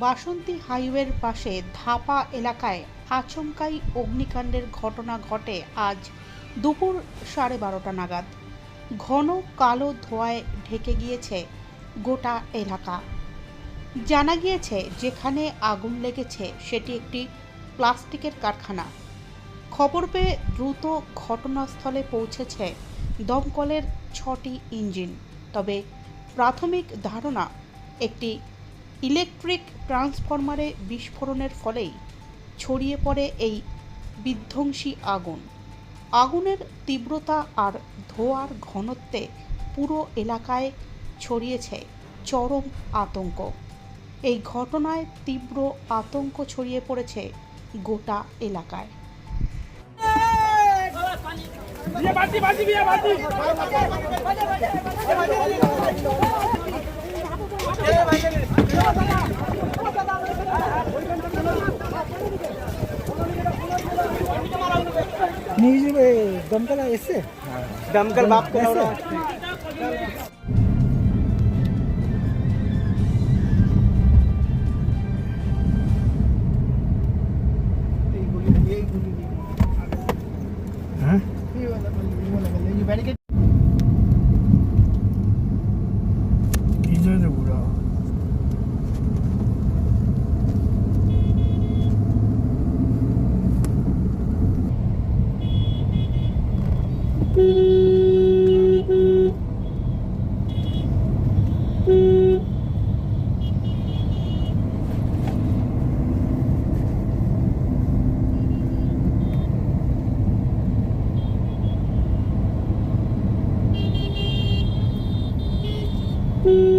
বাসন্তী হাইওয়ের পাশে ধাপা এলাকায় আচমকাই অগ্নিকাণ্ডের ঘটনা ঘটে আজ দুপুর সাড়ে বারোটা নাগাদ। ঘন কালো ধোঁয়ায় ঢেকে গিয়েছে গোটা এলাকা। জানা গিয়েছে, যেখানে আগুন লেগেছে সেটি একটি প্লাস্টিকের কারখানা। খবর পেয়ে দ্রুত ঘটনাস্থলে পৌঁছেছে দমকলের ছটি ইঞ্জিন। তবে প্রাথমিক ধারণা, একটি ইলেকট্রিক ট্রান্সফরমারে বিস্ফোরণের ফলেই ছড়িয়ে পড়ে এই বিধ্বংসী আগুন আগুনের তীব্রতা আর ধোঁয়ার ঘনত্বে পুরো এলাকায় ছড়িয়েছে চরম আতঙ্ক এই ঘটনায় তীব্র আতঙ্ক ছড়িয়ে পড়েছে গোটা এলাকায় বাজি বাজি বাজি दमकल ऐसे हाँ। दमकल बाप का Beep.